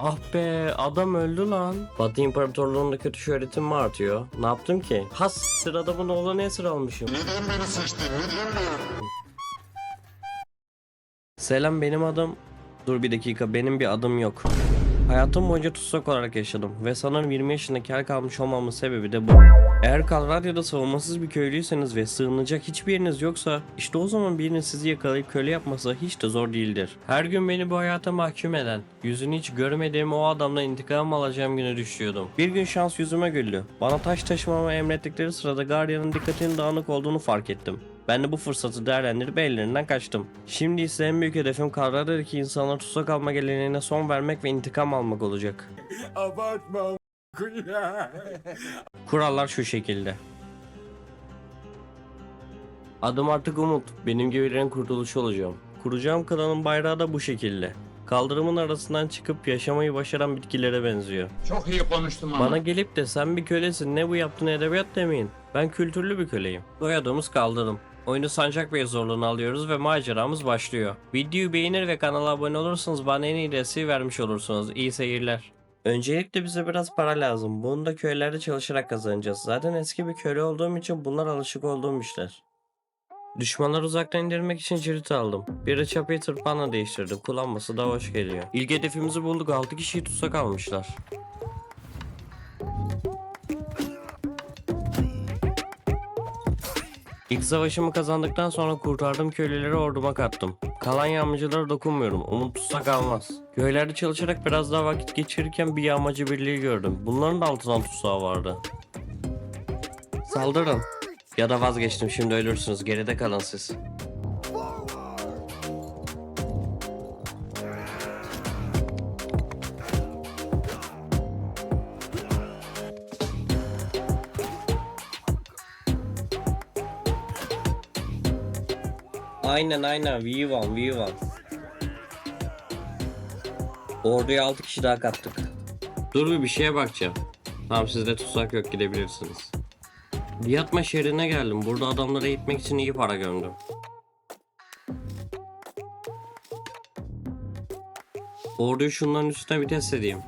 Ah be adam öldü lan. Batı İmparatorluğu'nda kötü şöhretim mi artıyor? Ne yaptım ki? Has sır adamın oğlanı esir almışım. Selam benim adım... Dur bir dakika benim bir adım yok. Hayatım boyunca tutsak olarak yaşadım ve sanırım 20 yaşındaki her kalmış olmamın sebebi de bu. Eğer Kalarya'da savunmasız bir köylüyseniz ve sığınacak hiçbir yeriniz yoksa işte o zaman birinin sizi yakalayıp köle yapması hiç de zor değildir. Her gün beni bu hayata mahkum eden, yüzünü hiç görmediğim o adamdan intikam alacağım günü düşüyordum. Bir gün şans yüzüme güldü. Bana taş taşımamı emrettikleri sırada Guardian'ın dikkatinin dağınık olduğunu fark ettim. Ben de bu fırsatı değerlendirip ellerinden kaçtım. Şimdi ise en büyük hedefim Kalarya'daki insanlara tutsak alma geleneğine son vermek ve intikam almak olacak. Abartma. Kurallar şu şekilde. Adım artık Umut. Benim gibilerin kurtuluşu olacağım. Kuracağım klanın bayrağı da bu şekilde. Kaldırımın arasından çıkıp yaşamayı başaran bitkilere benziyor. Çok iyi konuştum ama. Bana gelip de sen bir kölesin ne bu yaptığın edebiyat demeyin. Ben kültürlü bir köleyim. Soyadımız Kaldırım. Oyunu Sancak Bey zorluğunu alıyoruz ve maceramız başlıyor. Videoyu beğenir ve kanala abone olursanız bana en iyi desteği vermiş olursunuz. İyi seyirler. Öncelikle bize biraz para lazım. Bunu da köylerde çalışarak kazanacağız. Zaten eski bir köle olduğum için bunlar alışık olduğum işler. Düşmanları uzaktan indirmek için cirit aldım. Bir de çapıyı tırpanla değiştirdim. Kullanması da hoş geliyor. İlk hedefimizi bulduk. 6 kişiyi tutsak almışlar. İlk savaşımı kazandıktan sonra kurtardığım köylüleri orduma kattım. Kalan yağmacılara dokunmuyorum. Umut tutsak almaz. Köylerde çalışarak biraz daha vakit geçirirken bir yağmacı birliği gördüm. Bunların da altından tutsağı vardı. Saldırın. Ya da vazgeçtim şimdi ölürsünüz. Geride kalın siz. Aynen aynen V1 V1. Orduya 6 kişi daha kattık. Dur bir bir şeye bakacağım. Tamam sizde tutsak yok gidebilirsiniz. Diyatma şehrine geldim. Burada adamları eğitmek için iyi para gömdüm. Orduyu şunların üstüne bir test edeyim.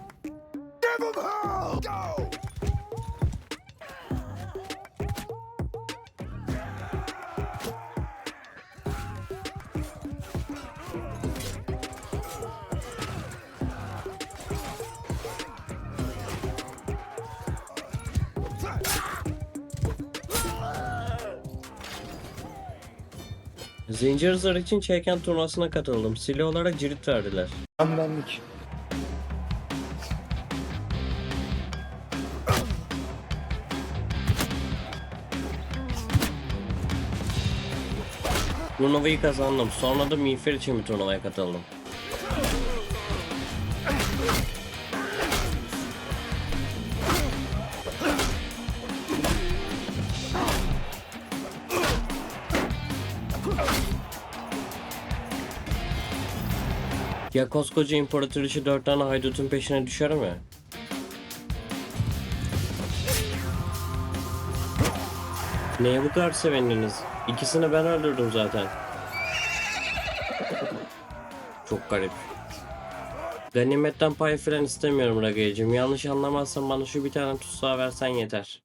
Zincir zırh için çeken turnuvasına katıldım. Silah olarak cirit verdiler. Benlik. Turnuvayı kazandım. Sonra da miğfer için bir turnuvaya katıldım. Ya koskoca imparatoriçe dört tane haydutun peşine düşer mi? Neye bu kadar sevindiniz? İkisini ben öldürdüm zaten. Çok garip. Ganimetten pay falan istemiyorum Ragay'cım. Yanlış anlamazsan bana şu bir tane tutsağı versen yeter.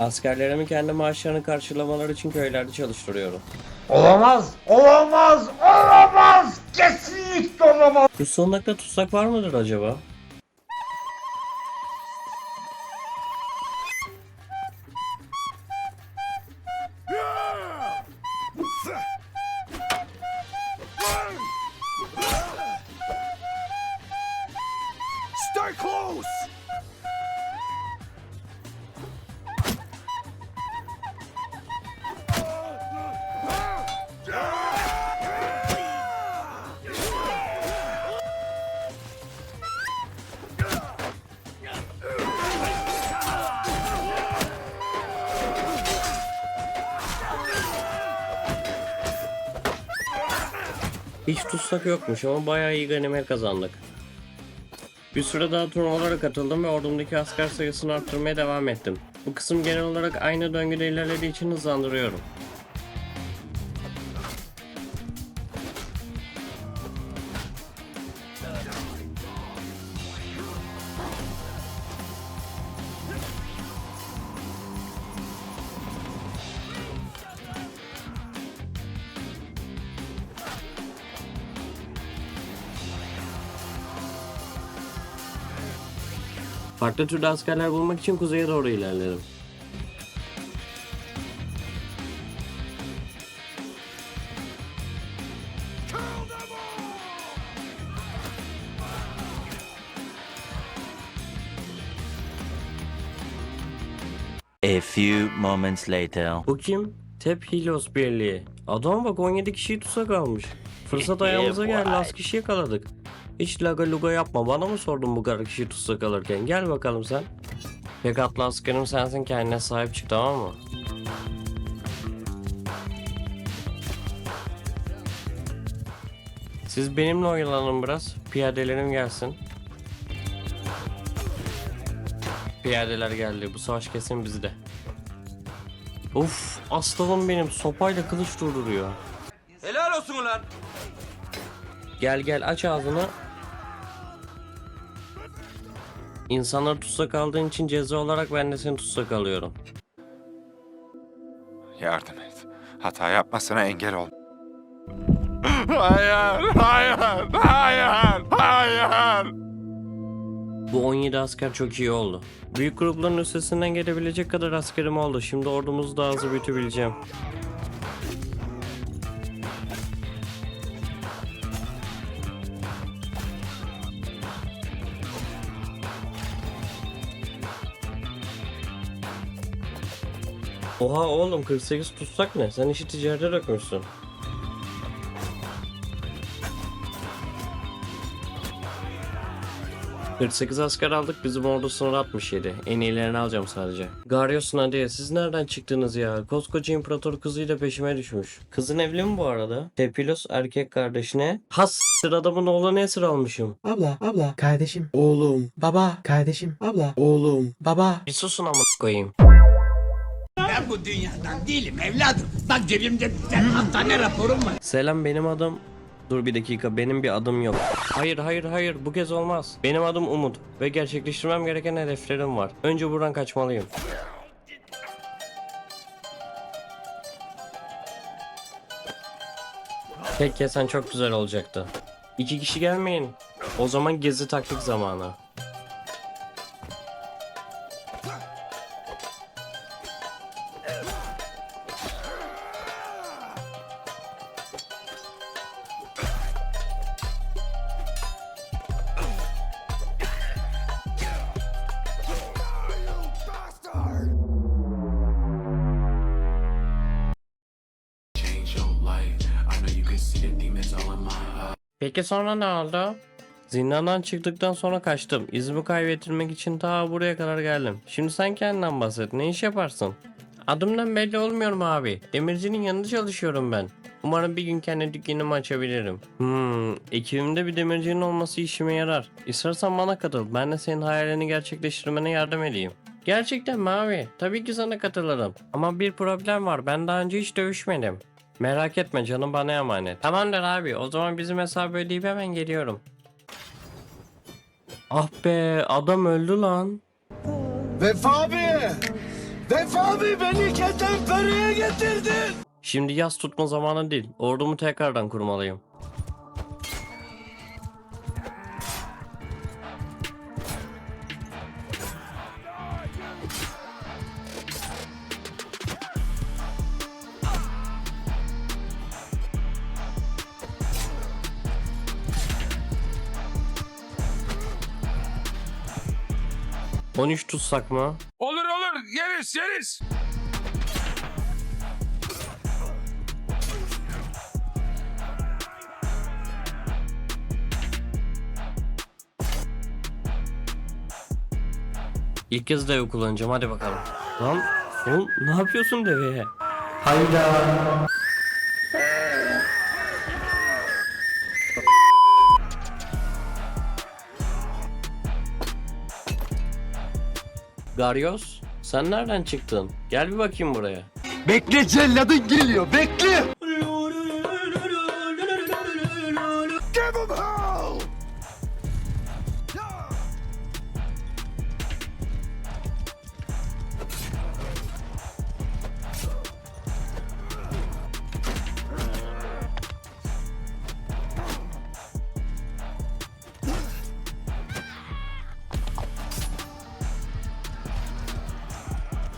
Askerlerimi kendi maaşlarını karşılamaları için köylerde çalıştırıyorum. Olamaz, olamaz, olamaz, kesinlikle olamaz. Bu sığınakta tutsak var mıdır acaba? Hiç tutsak yokmuş ama bayağı iyi ganimet kazandık. Bir süre daha turnuvalara katıldım ve ordumdaki asker sayısını arttırmaya devam ettim. Bu kısım genel olarak aynı döngüde ilerlediği için hızlandırıyorum. Farklı türde askerler bulmak için kuzeye doğru ilerledim. A few moments later. Bu kim? Tep Helios Birliği. Adam bak 17 kişiyi tutsak almış. Fırsat ayağımıza geldi az kişi yakaladık. Hiç laga luga yapma bana mı sordun bu kadar kişiyi tutsak alırken gel bakalım sen. Pek atlı askerim sensin kendine sahip çık tamam mı? Siz benimle oyalanın biraz. Piyadelerim gelsin. Piyadeler geldi. Bu savaş kesin bizde. Of aslanım benim sopayla kılıç durduruyor. Helal olsun ulan. Gel gel aç ağzını. İnsanları tutsak aldığın için ceza olarak ben de seni tutsak alıyorum. Yardım et. Hata yapmasına engel ol. Hayır, hayır, hayır, hayır. Bu 17 asker çok iyi oldu. Büyük grupların üstesinden gelebilecek kadar askerim oldu. Şimdi ordumuzu daha hızlı büyütebileceğim. Oha oğlum 48 tutsak ne? Sen işi ticarete dökmüşsün. ...48 asker aldık bizim ordu sınır 67. En iyilerini alacağım sadece. Garios Nadia siz nereden çıktınız ya? Koskoca imparator kızıyla peşime düşmüş. Kızın evli mi bu arada? Tepilos erkek kardeşine. Has adamın oğlanı esir almışım. Abla, abla, kardeşim, oğlum, baba, kardeşim, abla, oğlum, baba. Bir susun amına koyayım. Ben bu dünyadan değilim evladım. Bak cebimde bir tane raporum var. Selam benim adım... Dur bir dakika benim bir adım yok. Hayır hayır hayır bu kez olmaz. Benim adım Umut ve gerçekleştirmem gereken hedeflerim var. Önce buradan kaçmalıyım. Tek yesen çok güzel olacaktı. İki kişi gelmeyin. O zaman gezi taktik zamanı. Peki sonra ne oldu? Zindandan çıktıktan sonra kaçtım. İzimi kaybettirmek için ta buraya kadar geldim. Şimdi sen kendinden bahset. Ne iş yaparsın? Adımdan belli olmuyorum abi. Demircinin yanında çalışıyorum ben. Umarım bir gün kendi dükkanımı açabilirim. Hmm, ekibimde bir demircinin olması işime yarar. İstersen bana katıl. Ben de senin hayalini gerçekleştirmene yardım edeyim. Gerçekten mi abi? Tabii ki sana katılırım. Ama bir problem var. Ben daha önce hiç dövüşmedim. Merak etme canım bana emanet. Tamamdır abi o zaman bizim hesabı ödeyip hemen geliyorum. Ah be adam öldü lan. Vefa abi! Vefa abi beni ketenpereye getirdin! Şimdi yaz tutma zamanı değil. Ordumu tekrardan kurmalıyım. ...13 tutsak mı? Olur olur, yeriz yeriz. İlk kez deve kullanacağım hadi bakalım. Lan oğlum ne yapıyorsun deveye? Garyos sen nereden çıktın? Gel bir bakayım buraya. Bekle celladın geliyor bekle! Give him hell!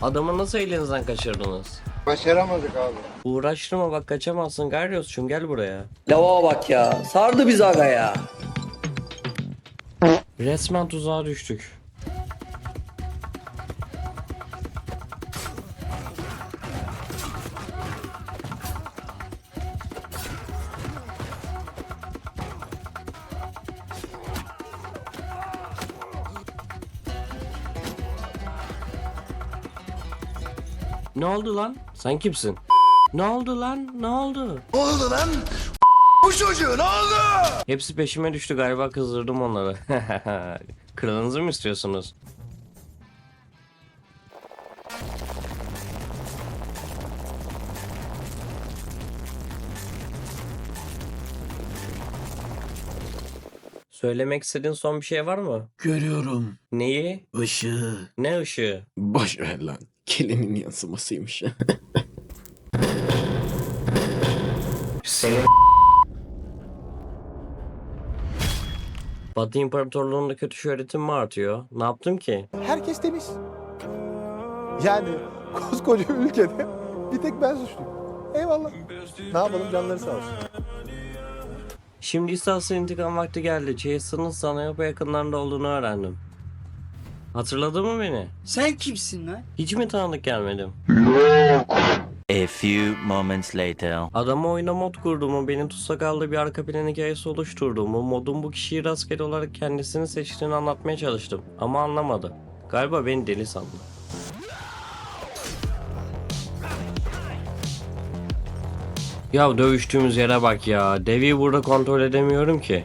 Adamı nasıl elinizden kaçırdınız? Başaramadık abi. Uğraştırma bak kaçamazsın Garyos'cum gel buraya. Lava bak ya. Sardı biz aga ya. Resmen tuzağa düştük. Ne oldu lan? Sen kimsin? Ne oldu lan? Ne oldu? Ne oldu lan? Bu çocuğu ne oldu? Hepsi peşime düştü galiba kızdırdım onları. Kralınızı mı istiyorsunuz? Söylemek istediğin son bir şey var mı? Görüyorum. Neyi? Işığı. Ne ışığı? Boş ver lan. Kelinin yansımasıymış. Senin Batı İmparatorluğu'nda kötü şöhretim mi artıyor? Ne yaptım ki? Herkes temiz. Yani koskoca ülkede bir tek ben suçluyum. Eyvallah. Ne yapalım canları sağ olsun. Şimdi ise asıl intikam vakti geldi. Chase'ın sana yapı yakınlarında olduğunu öğrendim. Hatırladın mı beni? Sen kimsin lan? Hiç mi tanıdık gelmedim? A few moments later. Adama oyuna mod kurduğumu, beni tutsak aldığı bir arka plan hikayesi oluşturduğumu, modun bu kişiyi rastgele olarak kendisini seçtiğini anlatmaya çalıştım. Ama anlamadı. Galiba beni deli sandı. Ya dövüştüğümüz yere bak ya. Devi burada kontrol edemiyorum ki.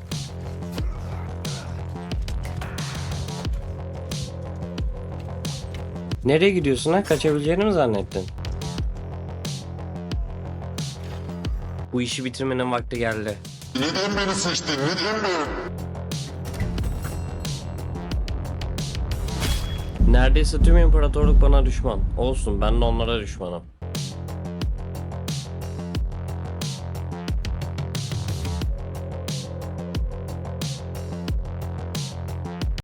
Nereye gidiyorsun ha? Kaçabileceğini mi zannettin? Bu işi bitirmenin vakti geldi. Neden beni seçtin? Neden beni? Neredeyse tüm imparatorluk bana düşman. Olsun ben de onlara düşmanım.